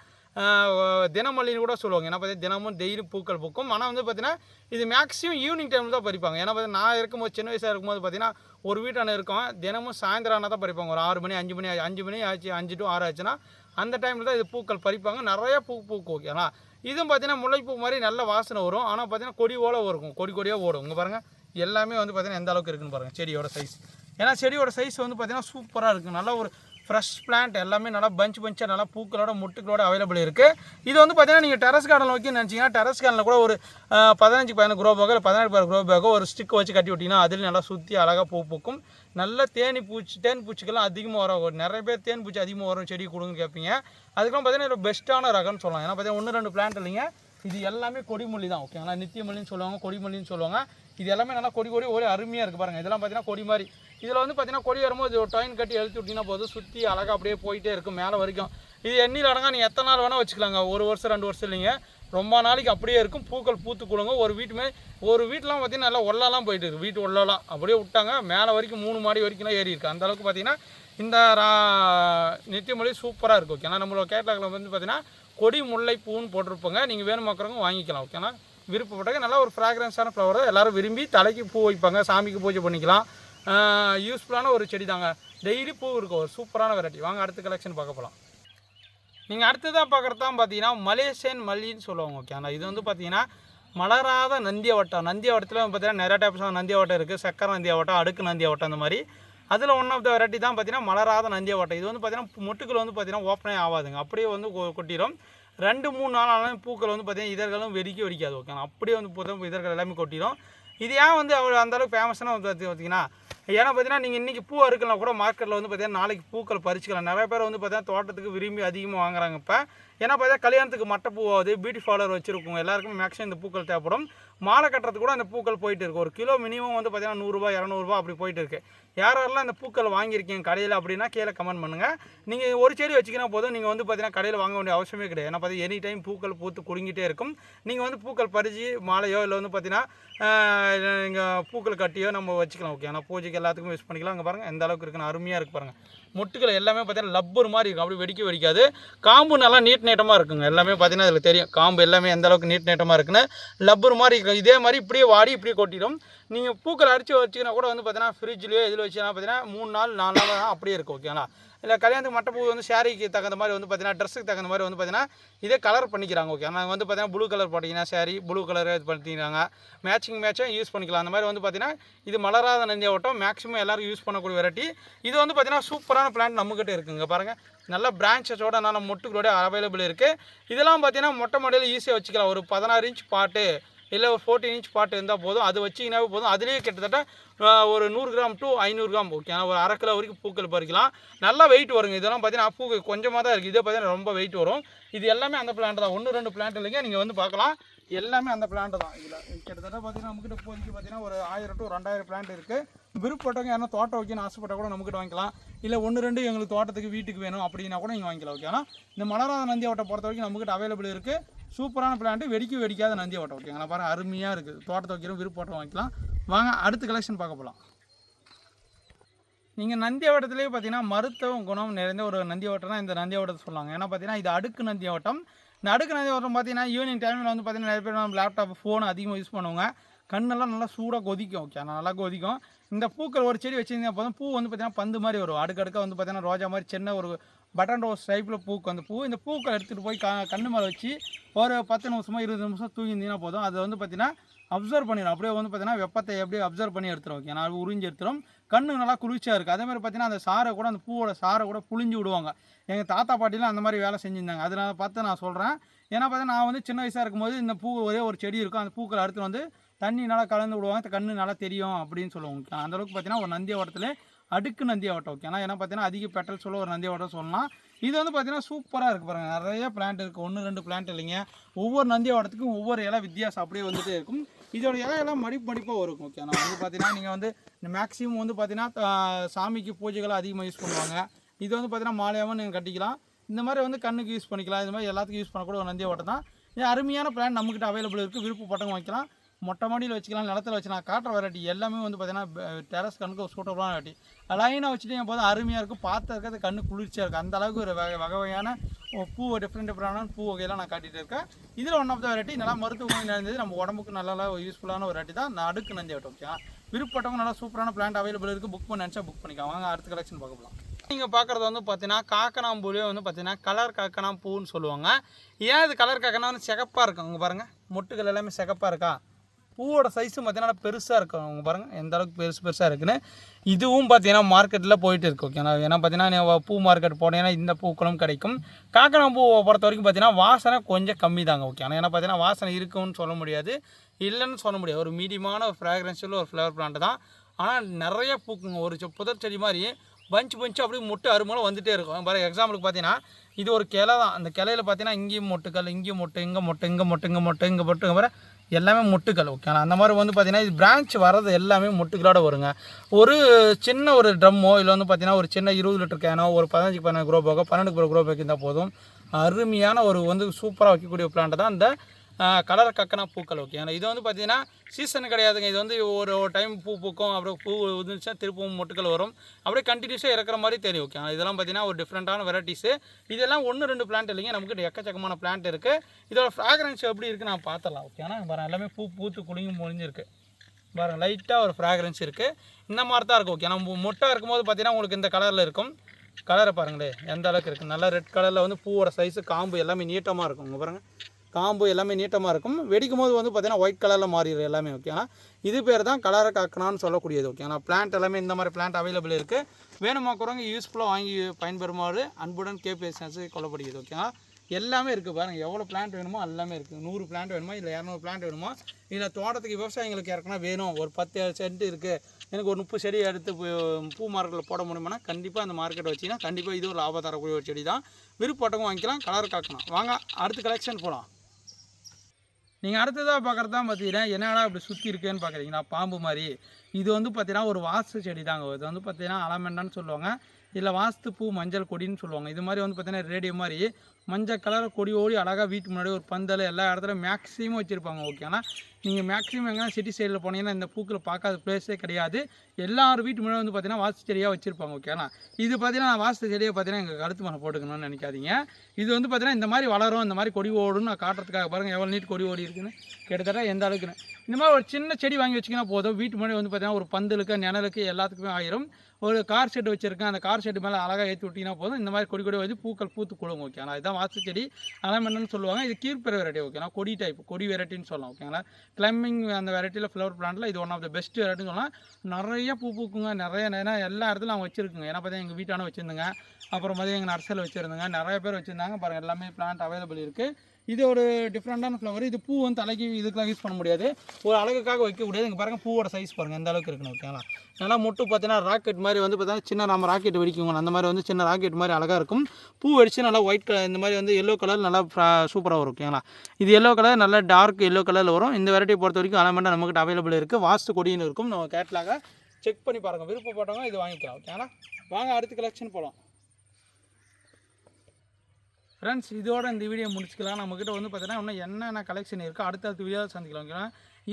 தினமல்லின்னு கூட சொல்லுவாங்க. ஏன்னா பார்த்தீங்கன்னா தினமும் டெய்லி பூக்கள் பூக்கும். ஆனால் வந்து பார்த்தீங்கன்னா இது மேக்ஸிமம் ஈவினிங் டைமில் தான் பறிப்பாங்க. ஏன்னா பார்த்தீங்கன்னா நான் இருக்கும்போது சின்ன வயசாக இருக்கும்போது பார்த்தீங்கன்னா ஒரு வீட்டான இருக்கும். தினமும் சாயந்தரம் ஆனால் தான் பறிப்பாங்க. ஒரு ஆறு மணி அஞ்சு மணி அஞ்சு மணி ஆச்சு அஞ்சு டு ஆறு ஆச்சுன்னா அந்த டைமில் தான் இது பூக்கள் பறிப்பாங்க. நிறைய பூ பூக்கும் ஓகேங்களா இதுவும் பார்த்தீங்கன்னா முல்லைப்பூ மாதிரி நல்ல வாசனை வரும். ஆனால் பார்த்தீங்கன்னா கொடி ஓல இருக்கும் கொடி கொடியாக ஓடும். இங்கே பாருங்கள் எல்லாமே வந்து பார்த்தீங்கன்னா எந்த அளவுக்கு இருக்குன்னு பாருங்கள் செடியோட சைஸ் ஏன்னா செடியோட சைஸ் வந்து பார்த்தீங்கன்னா சூப்பராக இருக்குது நல்லா ஒரு ஃப்ரெஷ் பிளான்ட் எல்லாமே நல்லா பஞ்ச் பஞ்சாக நல்லா பூக்களோட முட்டுகளோட அவைலபிள் இருக்குது இது வந்து பார்த்தீங்கன்னா நீங்கள் டெரஸ் கார்டன் நோக்கி நினச்சிங்கன்னா டெரஸ் கார்டனில் கூட ஒரு பதினஞ்சு பதினஞ்சு க்ரோ பேக்கோ இல்லை பதினெட்டு பதினஞ்சு க்ரோ பேக்கோ ஒரு ஸ்டிக் வச்சு கட்டி விட்டிங்கன்னா அதில் நல்லா சுற்றி அழகாக பூ பூக்கும். நல்ல தேனி பூச்சி தேன் பூச்சிக்கெல்லாம் அதிகமாக வரும் ஒரு நிறைய பேர் தேன் பூச்சி அதிகமாக வரும் செடி கொடுங்கன்னு கேட்பீங்க. அதுக்கெல்லாம் பார்த்தீங்கன்னா ஒரு பெஸ்ட்டான ரகம்னு சொல்லலாம். ஏன்னா பார்த்தீங்கன்னா ஒன்று ரெண்டு பிளான்ட் இல்லைங்க. இது எல்லாமே கொடிமல்லி தான் ஓகேங்களா நித்தியமல்லின்னு சொல்லுவாங்க கொடிமல்லின்னு சொல்லுவாங்க. இது எல்லாமே நல்லா கொடி கொடி ஒரே அருமையாக இருக்குது பாருங்கள் இதெல்லாம் பார்த்தீங்கன்னா கொடி மாதிரி இதில் வந்து பார்த்தீங்கன்னா கொடி வரும்போது ஒரு டைன் கட்டி எழுத்து விட்டிங்கன்னா போதும். சுற்றி அழகாக அப்படியே போயிட்டே இருக்கும் மேலே வரைக்கும். இது எண்ணில் அடங்கா நீங்கள் எத்தனை நாள் வேணால் வச்சுக்கலாங்க. ஒரு வருஷம் ரெண்டு வருஷம் இல்லைங்க. ரொம்ப நாளைக்கு அப்படியே இருக்கும். பூக்கள் பூத்து கொடுங்க ஒரு வீட்டுமே ஒரு வீட்டெலாம் பார்த்தீங்கன்னா நல்லா ஒல்லாலாம் போயிட்டு இருக்கு. வீட்டு ஒல்லாலாம் அப்படியே விட்டாங்க. மேலே வரைக்கும் மூணு மாடி வரைக்கும்லாம் ஏறி இருக்குது அந்தளவுக்கு பார்த்திங்கன்னா பார்த்தீங்கன்னா இந்த ரா- நித்தியமொழி சூப்பராக இருக்கும் ஓகேனா நம்மளோட கேட்லாகில் வந்து பார்த்தீங்கன்னா கொடி முல்லை பூன்னு போட்டிருப்போங்க. நீங்கள் வேணுமாக்கிறவங்க வாங்கிக்கலாம். ஓகேனா விருப்பப்பட்டாங்க நல்லா ஒரு ஃப்ராக்ரன்ஸான ஃப்ளவர் எல்லோரும் விரும்பி தலைக்கு பூ வைப்பாங்க. சாமிக்கு பூஜை பண்ணிக்கலாம். யூஸ்ஃபுல்லான ஒரு செடி தாங்க டெய்லி பூ இருக்கும். ஒரு சூப்பரான வெரைட்டி வாங்க அடுத்த கலெக்ஷன் பார்க்க போகலாம் நீங்கள் அடுத்ததாக பார்க்குறது தான் பார்த்தீங்கன்னா மலேசியன் மல்லின்னு சொல்லுவாங்க ஓகே ஆனால் இது வந்து பார்த்தீங்கன்னா மலராத நந்தியவட்டம் நந்தியவட்டத்தில் பார்த்தீங்கன்னா நிறைய டைப்ஸ் ஆஃப் நந்தியவட்டம் இருக்குது சக்கரை நந்திய வட்டம் அடுக்கு நந்தியவட்டம் அந்த மாதிரி. அதில் ஒன் ஆஃப் த வெரைட்டி தான் பார்த்தீங்கன்னா மலராத நந்தியவட்டம் இது வந்து பார்த்தீங்கன்னா மொட்டுக்கள் வந்து பார்த்தீங்கன்னா ஓப்பனே ஆகாதுங்க அப்படியே வந்து கொட்டிடும் ரெண்டு மூணு நாள் ஆனாலும் பூக்கள் வந்து பார்த்தீங்கன்னா இதழ்களும் வெடிக்க வெடிக்காது ஓகே அப்படியே வந்து புது இதழ்கள் எல்லாமே கொட்டிடும் இது ஏன் வந்து அவ்வளோ அந்த அளவுக்கு வந்து பார்த்தீங்கன்னா ஏன்னா பார்த்தீங்கன்னா நீங்கள் இன்றைக்கி பூ அறுக்கலாம் கூட மார்க்கெட்டில் வந்து பார்த்தீங்கன்னா நாளைக்கு பூக்கள் பறிச்சுக்கலாம். நிறைய பேர் வந்து பார்த்தீங்கன்னா தோட்டத்துக்கு விரும்பி அதிகமாக வாங்குறாங்க இப்போ. ஏன்னா பார்த்தீங்கன்னா கல்யாணத்துக்கு மட்டை பூவாகுது பியூட்டி பார்லர் வச்சுருக்கோங்க எல்லாருக்குமே மேக்ஸிமம் இந்த பூக்கள் தேவைப்படும். மாலை கட்டுறதுக்கு கூட அந்த பூக்கள் போயிட்டு இருக்கு. ஒரு கிலோ மினிமம் வந்து பார்த்தீங்கன்னா நூறுரூவா இரநூறுபா அப்படி போயிட்டு இருக்கு. யார் யாரெல்லாம் இந்த பூக்கள் வாங்கியிருக்கீங்க கடையில் அப்படின்னா கீழே கமெண்ட் பண்ணுங்கள் நீங்கள் ஒரு செடி வச்சுக்கினா போதும். நீங்கள் வந்து பார்த்தீங்கன்னா கடையில் வாங்க வேண்டிய அவசியமே கிடையாது. ஏன்னா பார்த்தீங்கன்னா எனி டைம் பூக்கள் பூத்து குடுங்கிட்டே இருக்கும். நீங்கள் வந்து பூக்கள் பறித்து மாலையோ இல்லை வந்து பார்த்தீங்கன்னா நீங்கள் பூக்கள் கட்டியோ நம்ம வச்சுக்கலாம் ஓகே ஆனால் பூஜைக்கு எல்லாத்துக்கும் யூஸ் பண்ணிக்கலாம். அங்கே பாருங்கள் எந்த அளவுக்கு இருக்குன்னு அருமையாக இருக்கு பாருங்கள் மொட்டுக்கள் எல்லாமே பார்த்தீங்கன்னா லப்பர் மாதிரி இருக்கும். அப்படி வெடிக்க வெடிக்காது. காம்பு நல்லா நீட் நீட்டமாக இருக்குங்க. எல்லாமே பார்த்தீங்கன்னா அதில் தெரியும். காம்பு எல்லாமே எந்த அளவுக்கு நீட் நீட்டமாக இருக்குன்னு லப்பர் மாதிரி இருக்கும். இதே மாதிரி இப்படியே வாடி இப்படியே கொட்டிடும். நீங்கள் பூக்களை அரிச்சு வச்சுக்கினா கூட வந்து பார்த்தீங்கன்னா ஃப்ரிட்ஜ்லேயோ இதில் வச்சுனா பார்த்தீங்கன்னா மூணு நாள் நாலு நாள் தான் அப்படியே இருக்கும் ஓகேங்களா இல்லை கல்யாணத்துக்கு மட்டை பூ வந்து சாரிக்கு தகுந்த மாதிரி வந்து பார்த்தீங்கன்னா ட்ரெஸ்ஸுக்கு தகுந்த மாதிரி வந்து பார்த்தீங்கன்னா இதே கலர் பண்ணிக்கிறாங்க ஓகே நாங்கள் வந்து பார்த்தீங்கன்னா ப்ளூ கலர் போட்டிங்கன்னா சாரி ப்ளூ கலர் இது பண்ணிக்கிறாங்க. மேட்சிங் மேட்சாக யூஸ் பண்ணிக்கலாம். அந்த மாதிரி வந்து பார்த்தீங்கன்னா இது மலராத நந்தியா ஓட்டம் மேக்ஸிமம் எல்லோரும் யூஸ் பண்ணக்கூடிய வெரைட்டி. இது வந்து பார்த்தீங்கன்னா சூப்பரான பிளான்ட் நம்மக்கிட்ட இருக்குங்க பாருங்கள் நல்ல பிரான்ச்சஸோட நல்ல மொட்டுகளோட அவைலபிள் இருக்குது இதெல்லாம் பார்த்தீங்கன்னா மொட்டை மாடியில் ஈஸியாக வச்சுக்கலாம். ஒரு பதினாறு இன்ச் பாட்டு இல்லை ஒரு ஃபோர்டீன் இன்ச் பாட்டு இருந்தால் போதும். அது வச்சிங்கனாவே போதும். அதுலேயே கிட்டத்தட்ட ஒரு நூறு கிராம் டு ஐநூறு கிராம் ஓகே ஒரு அரை கிலோ வரைக்கும் பூக்கள் பறிக்கலாம். நல்லா வெயிட் வருங்க. இதெல்லாம் பார்த்தீங்கன்னா பூ கொஞ்சமாக தான் இருக்குது இதே பார்த்தீங்கன்னா ரொம்ப வெயிட் வரும். இது எல்லாமே அந்த பிளான்ட் தான். ஒன்று ரெண்டு பிளான்ட் இல்லைங்க. நீங்கள் வந்து பார்க்கலாம். எல்லாமே அந்த பிளான்ட் தான். இதில் கிட்டத்தட்ட பார்த்தீங்கன்னா நம்மக்கிட்ட இப்போதைக்கு பார்த்தீங்கன்னா ஒரு ஆயிரம் டு ரெண்டாயிரம் பிளான்ட் இருக்குது விருப்பப்பட்டவங்க யாரும் தோட்டம் வைக்கணும்னு ஆசைப்பட்டால் கூட நம்மக்கிட்ட வாங்கிக்கலாம். இல்லை ஒன்று ரெண்டு எங்களுக்கு தோட்டத்துக்கு வீட்டுக்கு வேணும் அப்படின்னா கூட நீங்கள் வாங்கிக்கலாம் ஓகே ஆனால் இந்த மலராத நந்தி ஓட்டை பொறுத்த வரைக்கும் நம்மக்கிட்ட அவைலபிள் இருக்குது சூப்பரான பிளான்ட்டு வெடிக்க வெடிக்காத நந்தி ஓட்டம் ஓகேங்களா பாருங்க அருமையாக இருக்குது தோட்டத்தை வைக்கிறோம் விருப்பப்பட்டம் வாங்கிக்கலாம். வாங்க அடுத்த கலெக்ஷன் பார்க்க போகலாம் நீங்கள் நந்தி ஓட்டத்திலே பார்த்தீங்கன்னா மருத்துவ குணம் நிறைந்த ஒரு நந்தி ஓட்டம்னா இந்த நந்தி ஓட்டத்தை சொல்லுவாங்க. ஏன்னா பார்த்தீங்கன்னா இது அடுக்கு நந்தி ஓட்டம். இந்த அடுக்கு நந்தி ஓட்டம் பார்த்தீங்கன்னா ஈவினிங் டைமில் வந்து பார்த்தீங்கன்னா நிறைய பேர் நம்ம லேப்டாப் ஃபோன் அதிகமாக யூஸ் பண்ணுவாங்க. கண்ணெல்லாம் நல்லா சூடாக கொதிக்கும் ஓகே நல்லா கொதிக்கும். இந்த பூக்கள் ஒரு செடி வச்சிருந்தா போதும். பூ வந்து பார்த்தீங்கன்னா பந்து மாதிரி வரும். அடுக்கடுக்க வந்து பார்த்தீங்கன்னா ரோஜா மாதிரி சின்ன ஒரு பட்டன் ரோஸ் டைப்பில் பூக்கும் அந்த பூ இந்த பூக்களை எடுத்துகிட்டு போய் க கண்ணு மேலே வச்சு ஒரு பத்து நிமிஷமோ இருபது நிமிஷம் தூங்கியிருந்தீங்கன்னா போதும். அது வந்து பார்த்தீங்கன்னா அப்சர்வ் பண்ணிடும் அப்படியே வந்து பார்த்தீங்கன்னா வெப்பத்தை எப்படி அப்சர்வ் பண்ணி எடுத்துரும் ஓகே நான் உறிஞ்சி எடுத்துரும். கண்ணு நல்லா குளிர்ச்சியாக இருக்குது அதே மாதிரி பார்த்தீங்கன்னா அந்த சாரை கூட அந்த பூவோட சாரை கூட புழிஞ்சு விடுவாங்க. எங்கள் தாத்தா பாட்டிலாம் அந்த மாதிரி வேலை செஞ்சுருந்தாங்க. அதனால பார்த்து நான் சொல்கிறேன் ஏன்னா பார்த்தீங்கன்னா நான் வந்து சின்ன வயசாக இருக்கும்போது இந்த பூ ஒரே ஒரு செடி இருக்கும். அந்த பூக்களை அடுத்து வந்து தண்ணி நல்லா கலந்து விடுவாங்க. கண்ணு நல்லா தெரியும் அப்படின்னு சொல்லுவாங்க அந்த அளவுக்கு பார்த்தீங்கன்னா ஒரு நந்தி ஓட்டத்தில் அடுக்கு நந்தி ஓட்டம் ஓகே ஏன்னா பார்த்தீங்கன்னா அதிக பெட்டல் சொல்ல ஒரு நந்தி ஓட்டம் சொல்லலாம். இது வந்து பார்த்தீங்கன்னா சூப்பராக இருக்குது பாருங்கள் நிறைய பிளான்ட் இருக்குது ஒன்று ரெண்டு பிளான்ட் இல்லைங்க. ஒவ்வொரு நந்தி ஓட்டத்துக்கும் ஒவ்வொரு இலை வித்தியாசம் அப்படியே வந்துட்டே இருக்கும். இதோட இலையெல்லாம் மடிப்பு மடிப்பாக இருக்கும் ஓகே நான் வந்து பார்த்தீங்கன்னா நீங்கள் வந்து மேக்ஸிமம் வந்து பார்த்தீங்கன்னா சாமிக்கு பூஜைகளை அதிகமாக யூஸ் பண்ணுவாங்க. இது வந்து பார்த்தீங்கன்னா மாலையாகவும் நீங்கள் கட்டிக்கலாம். இந்த மாதிரி வந்து கண்ணுக்கு யூஸ் பண்ணிக்கலாம். இது மாதிரி எல்லாத்துக்கும் யூஸ் பண்ணக்கூட ஒரு நந்தி ஓட்டம் தான் இது அருமையான பிளான் நம்மக்கிட்ட அவைலபிள் இருக்குது விருப்பப்பட்டவங்க வைக்கலாம் மொட்டை மாடியில் வச்சுக்கலாம் நிலத்தில் வச்சு நான் காட்டுற வெரைட்டி எல்லாமே வந்து பார்த்தீங்கன்னா டெரஸ் கண்ணுக்கு ஒரு சூட்டபுளான வெரைட்டி லைனாக வச்சுட்டு போதும் அருமையாக இருக்கும். பார்த்துருக்கிறது கண்ணு குளிர்ச்சியாக இருக்குது அந்த அளவுக்கு ஒரு வகை வகை வகையான ஒரு பூ டிஃப்ரெண்ட் டிஃப்ரெண்டான பூ வகையெல்லாம் நான் காட்டிகிட்டு இருக்கேன். இதில் ஒன் ஆஃப் த வெரைட்டி நல்லா மருத்துவ குணம் நிறைந்தது. நம்ம உடம்புக்கு நல்லா யூஸ்ஃபுல்லான ஒரு வெரைட்டி தான். நான் அடுக்கு நந்தி வெட்டம் ஓகே விருப்பப்பட்டவங்க நல்லா சூப்பரான பிளான்ட் அவைலபிள் இருக்குது புக் பண்ண நினச்சா புக் பண்ணிக்கலாம். வாங்க அடுத்த கலெக்ஷன் பார்க்க போகலாம் நீங்கள் பார்க்குறது வந்து பார்த்தீங்கன்னா காக்கனாம்பூலே வந்து பார்த்தீங்கன்னா கலர் காக்கனாம் பூன்னு சொல்லுவாங்க. ஏன் இது கலர் காக்கனா வந்து சிகப்பாக இருக்கும் அங்கே பாருங்கள் மொட்டுகள் எல்லாமே சிகப்பாக இருக்கா? பூவோட சைஸும் பார்த்தீங்கன்னா பெருசாக இருக்கும். அவங்க பாருங்கள் எந்த அளவுக்கு பெருசு பெருசாக இருக்குன்னு. இதுவும் பார்த்தீங்கன்னா மார்க்கெட்டில் போயிட்டு இருக்கு ஓகேண்ணா ஏன்னா பார்த்தீங்கன்னா நீ பூ மார்க்கெட் போனீங்கன்னா இந்த பூக்களும் கிடைக்கும். காக்கனா பூவை பொறுத்த வரைக்கும் பார்த்தீங்கன்னா வாசனை கொஞ்சம் கம்மி தாங்க ஓகே ஏன்னா பார்த்தீங்கன்னா வாசனை இருக்குன்னு சொல்ல முடியாது. இல்லைன்னு சொல்ல முடியாது. ஒரு மீடியமான ஒரு ஃப்ராக்ரன்ஸில் ஒரு ஃப்ளவர் பிளான்ட் தான். ஆனால் நிறைய பூக்குங்க. ஒரு செ- புதர் செடி மாதிரி பஞ்ச் பஞ்சு அப்படியே மொட்டு அருமலும் வந்துகிட்டே இருக்கும். பாரு எக்ஸாம்பிளுக்கு பார்த்தீங்கன்னா இது ஒரு கிளை தான். அந்த கிளையில பார்த்தீங்கன்னா இங்கேயும் மொட்டுக்கல் இங்கேயும் மொட்டு இங்கே மொட்டு இங்கே மொட்டு இங்கே மொட்டு இங்கே மொட்டு இங்கே பாரு எல்லாமே மொட்டுக்கள் ஓகே அந்த மாதிரி வந்து பார்த்தீங்கன்னா இது பிரான்ச் வர்றது எல்லாமே மொட்டுகளோட வருங்க. ஒரு சின்ன ஒரு ட்ரம்மோ இல்லை வந்து பார்த்தீங்கன்னா ஒரு சின்ன இருபது லிட்டர் கேனோ ஒரு பதினஞ்சு பதினஞ்சு குரோ பேக்கோ பன்னெண்டு குரோ பேக் இருந்தால் போதும் அருமையான ஒரு வந்து சூப்பராக வைக்கக்கூடிய பிளான்ட் தான் இந்த கலர் கக்கனா பூக்கள் ஓகே இது வந்து பார்த்தீங்கன்னா சீசன் கிடையாதுங்க. இது வந்து ஒரு ஒரு டைம் பூ பூக்கும் அப்புறம் பூ வந்துச்சுன்னா திருப்பவும் மொட்டுக்கள் வரும். அப்படியே கண்டினியூஸாக இருக்கிற மாதிரி தெரியும் ஓகே இதெல்லாம் பார்த்தீங்கன்னா ஒரு டிஃப்ரெண்ட்டான வெரைட்டிஸு இதெல்லாம் ஒன்று ரெண்டு பிளான்ட் இல்லைங்க. நமக்கு எக்கச்சக்கமான பிளான்ட் இருக்குது இதோட ஃப்ராக்ரன்ஸ் எப்படி இருக்குது நான் பார்த்தலாம் ஓகே ஆனால் பாருங்க எல்லாமே பூ பூத்து குலுங்கி முடிஞ்சிருக்கு பாருங்கள் லைட்டாக ஒரு ஃப்ராக்ரன்ஸ் இருக்குது இந்த மாதிரி தான் இருக்கும் ஓகே நம்ம மொட்டாக இருக்கும்போது பார்த்தீங்கன்னா உங்களுக்கு இந்த கலரில் இருக்கும். கலரை பாருங்களே எந்த அளவுக்கு இருக்குது நல்லா ரெட் கலரில் வந்து பூவோட சைஸு காம்பு எல்லாமே நீட்டமாக இருக்கும் உங்க பாருங்கள் காம்பு எல்லாமே நீட்டமாக இருக்கும். வெடிக்கும் போது வந்து பார்த்திங்கன்னா ஒயிட் கலரில் மாறிடும் எல்லாமே ஓகேங்களா இது பேர் தான் கலரை காக்கணான்னு சொல்லக்கூடியது ஓகேங்களா பிளான்ட் எல்லாமே இந்த மாதிரி பிளான்ட் அவைலபிள் இருக்குது வேணுமா குறவங்க யூஸ்ஃபுல்லாக வாங்கி பயன்பெறுமாறு அன்புடன் கேபிஎஸ் கொல்லப்படுகிறது ஓகேங்களா எல்லாமே இருக்குது பாருங்கள் எவ்வளோ பிளான்ட் வேணுமோ எல்லாமே இருக்குது நூறு பிளான்ட் வேணுமா? இல்லை இரநூறு பிளான்ட் வேணுமோ? இல்லை தோட்டத்துக்கு விவசாயிங்களுக்கு இறக்குனா வேணும். ஒரு பத்து சென்ட் இருக்குது எனக்கு ஒரு முப்பது செடி எடுத்து பூ- பூ மார்க்கெட்டில் போட முடியுமானா கண்டிப்பாக அந்த மார்க்கெட்டை வச்சிங்கன்னா கண்டிப்பாக இது ஒரு லாபம் தரக்கூடிய ஒரு செடி தான் விருப்பப்பட்டவங்க வாங்கிக்கலாம் கலர் காக்கலாம். வாங்க அடுத்த கலெக்ஷன் போகலாம் நீங்கள் அடுத்ததாக பார்க்குறது தான் பார்த்தீங்கன்னா என்னடா இப்படி சுற்றி இருக்குன்னு பார்க்குறீங்களா பாம்பு மாதிரி. இது வந்து பார்த்தீங்கன்னா ஒரு வாஸ்து செடி தாங்க இது வந்து பார்த்தீங்கன்னா அலமெண்டான்னு சொல்லுவாங்க. இல்லை வாஸ்து பூ மஞ்சள் கொடின்னு சொல்லுவாங்க. இது மாதிரி வந்து பார்த்தீங்கன்னா ரேடியோ மாதிரி மஞ்சள் கலர் கொடி ஓடி அழகாக வீட்டு முன்னாடி ஒரு பந்தல் எல்லா இடத்துலையும் மேக்ஸிமம் வச்சுருப்பாங்க ஓகே ஆனால் நீங்கள் மேக்ஸிமம் எங்கன்னா சிட்டி சைடில் போனீங்கன்னா இந்த பூக்களை பார்க்காத பிளேஸே கிடையாது. எல்லார் வீட்டு முன்னாடி வந்து பார்த்தீங்கன்னா வாஸ்து செடியாக வச்சுருப்பாங்க ஓகேனா இது பார்த்தீங்கன்னா நான் வாஸ்து செடியை பார்த்தீங்கன்னா எங்கள் கருத்து மனை போட்டுக்கணும்னு நினைக்காதீங்க. இது வந்து பார்த்தீங்கன்னா இந்த மாதிரி வளரும் இந்த மாதிரி கொடி ஓடுன்னு நான் காட்டுறதுக்காக பாருங்கள் எவ்வளோ நீட் கொடி ஓடி இருக்குன்னு. கிட்டத்தட்ட எந்த அளவுக்குன்னு. இந்த மாதிரி ஒரு சின்ன செடி வாங்கி வச்சிங்கன்னா போதும். வீட்டு முன்னாடி வந்து பார்த்தீங்கன்னா ஒரு பந்தலுக்கு நிழலுக்கு எல்லாத்துக்குமே ஆயிரும். ஒரு கார் ஷெட் வச்சுருக்கேன். அந்த கார் ஷெட் மேலே அழகாக ஏற்றி விட்டிங்கன்னா போதும். இந்த மாதிரி கொடி கொடி வந்து பூக்கள் பூத்து கொடுங்க ஓகேங்களா இதுதான் வாசல் செடி. அதெல்லாம் என்னென்னு சொல்லுவாங்க இது கீழ்பிற வெரைட்டி ஓகேங்களா கொடி டைப் கொடி வெரைட்டின்னு சொல்லலாம் ஓகேங்களா கிளைம்பிங் அந்த வெரைட்டியில் ஃப்ளவர் பிளான்ட்டில் இது ஒன் ஆஃப் த பெஸ்ட் வெரைட்டின்னு சொல்லலாம். நிறைய பூ பூக்குங்க நிறைய ஏன்னா எல்லா இடத்துலையும் அவங்க வச்சுருக்குங்க. ஏன்னா பார்த்தீங்கன்னா எங்கள் வீட்டான வச்சுருந்துங்க. அப்புறம் பார்த்தீங்கன்னா எங்கள் நர்சரியில் வச்சுருந்தேங்க. நிறைய பேர் வச்சுருந்தாங்க. பாருங்கள் எல்லாமே பிளான்ட் அவைலபிள் இருக்குது இது ஒரு டிஃப்ரெண்ட்டான ஃப்ளவர் இது பூ வந்து தலைக்கு இதுக்கெலாம் யூஸ் பண்ண முடியாது. ஒரு அழகுக்காக வைக்க முடியாது. இங்கே பாருங்கள் பூவோட சைஸ் பாருங்கள் எந்த அளவுக்கு இருக்குன்னு ஓகேங்களா நல்லா மொட்டு பார்த்தீங்கன்னா ராக்கெட் மாதிரி வந்து பார்த்தீங்கன்னா சின்ன நம்ம ராக்கெட் வெடிக்குங்க. அந்த மாதிரி வந்து சின்ன ராக்கெட் மாதிரி அழகாக இருக்கும். பூ வெடிச்சு நல்லா ஒயிட் கலர் இந்த மாதிரி வந்து எல்லோ கலர் நல்லா சூப்பராக வரும் ஓகேங்களா இது எல்லோ கலர் நல்லா டார்க் எல்லோ கலரில் வரும். இந்த வெரைட்டி பொறுத்த வரைக்கும் அலமெண்ட்டாக நம்மகிட்ட அவைலபிள் இருக்குது வாஸ்து கொடின்னு இருக்கும். நம்ம கேட்லாக செக் பண்ணி பாருங்கள் விருப்பப்பட்டவங்க இது வாங்கிக்கலாம் ஓகேங்களா வாங்க அடுத்த கலெக்ஷன் போகலாம் ஃப்ரெண்ட்ஸ் இதோட இந்த வீடியோ முடிச்சுக்கலாம். நம்மக்கிட்ட வந்து பார்த்தீங்கன்னா இன்னும் என்னென்ன கலெக்ஷன் இருக்குது அடுத்தடுத்த வீடியோவில் சந்திக்கலாம் ஓகேங்களா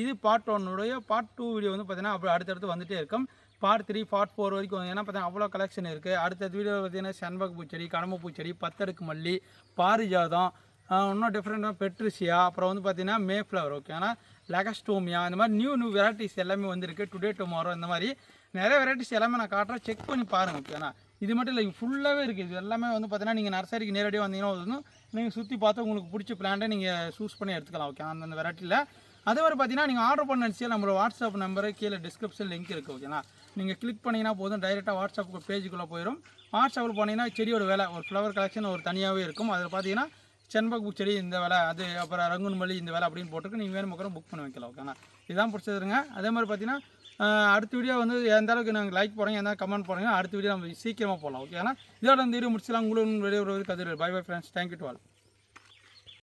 இது பார்ட் ஒன்னுடைய பார்ட் டூ வீடியோ வந்து பார்த்தீங்கன்னா அப்படி அடுத்தடுத்து வந்துட்டே இருக்கும். பார்ட் த்ரீ பார்ட் ஃபோர் வரைக்கும் ஏன்னா பார்த்தீங்கன்னா அவ்வளோ கலெக்ஷன் இருக்குது அடுத்தடுத்த வீடியோவில் பார்த்தீங்கன்னா செண்பக பூச்செடி கடம்பு பூச்செடி பத்தடுக்கு மல்லி பாரிஜாதம் இன்னும் டிஃப்ரெண்ட்டாக பெட்ரிஷியா அப்புறம் வந்து பார்த்தீங்கன்னா மே ஃப்ளவர் ஓகேனா லெகஸ்டோமியா இந்த மாதிரி நியூ நியூ வெரைட்டிஸ் எல்லாமே வந்திருக்கு. டுடே டுமாரோ இந்த மாதிரி நிறைய வெரைட்டிஸ் எல்லாமே நான் காட்டுறேன். செக் பண்ணி பாருங்கள் ஓகேண்ணா இது மட்டும் இல்லை ஃபுல்லாகவே இருக்குது இது எல்லாமே வந்து பார்த்தீங்கன்னா நீங்கள் நர்சரிக்கு நேரடியாக வந்தீங்கன்னா வந்து நீங்கள் சுற்றி பார்த்து உங்களுக்கு பிடிச்ச பிளான்ட்டை நீங்கள் சூஸ் பண்ணி எடுத்துக்கலாம் ஓகே அந்தந்த வெரைட்டியில் அதே மாதிரி பார்த்தீங்கன்னா நீங்கள் ஆர்டர் பண்ண நினச்சி நம்மளோட வாட்ஸ்அப் நம்பரு கீழே டிஸ்கிரிப்ஷன் லிங்க் இருக்குது ஓகேங்களா நீங்கள் கிளிக் பண்ணிங்கன்னா போதும் டைரெக்டாக வாட்ஸ்அப்புக்கு பேஜுக்குள்ளே போயிடும் வாட்ஸ்அப்பில் போனீங்கன்னா செடியோட விலை ஒரு ஃப்ளவர் கலெக்ஷன் ஒரு தனியாகவே இருக்கும். அதில் பார்த்தீங்கன்னா செண்பக பூச்செடி இந்த வேலை அது அப்புறம் ரங்குன் மல்லி இந்த வேலை அப்படின்னு போட்டுருக்கு. நீங்கள் வேணும் புக் பண்ணி வைக்கலாம் ஓகேண்ணா இதுதான் பிடிச்சதுங்க. அதே மாதிரி பார்த்தீங்கன்னா அடுத்த வீடியோ வந்து எந்த அளவுக்கு நாங்கள் லைக் போடுறீங்க எந்த கமெண்ட் போகிறீங்க அடுத்த வீடியோ நம்ம சீக்கிரமாக போகலாம் ஓகேண்ணா இதோட இந்த வீடியோ முடிச்சலாம் உங்களுக்கு வெளியே ஒரு Kathir bye bye friends thank you to all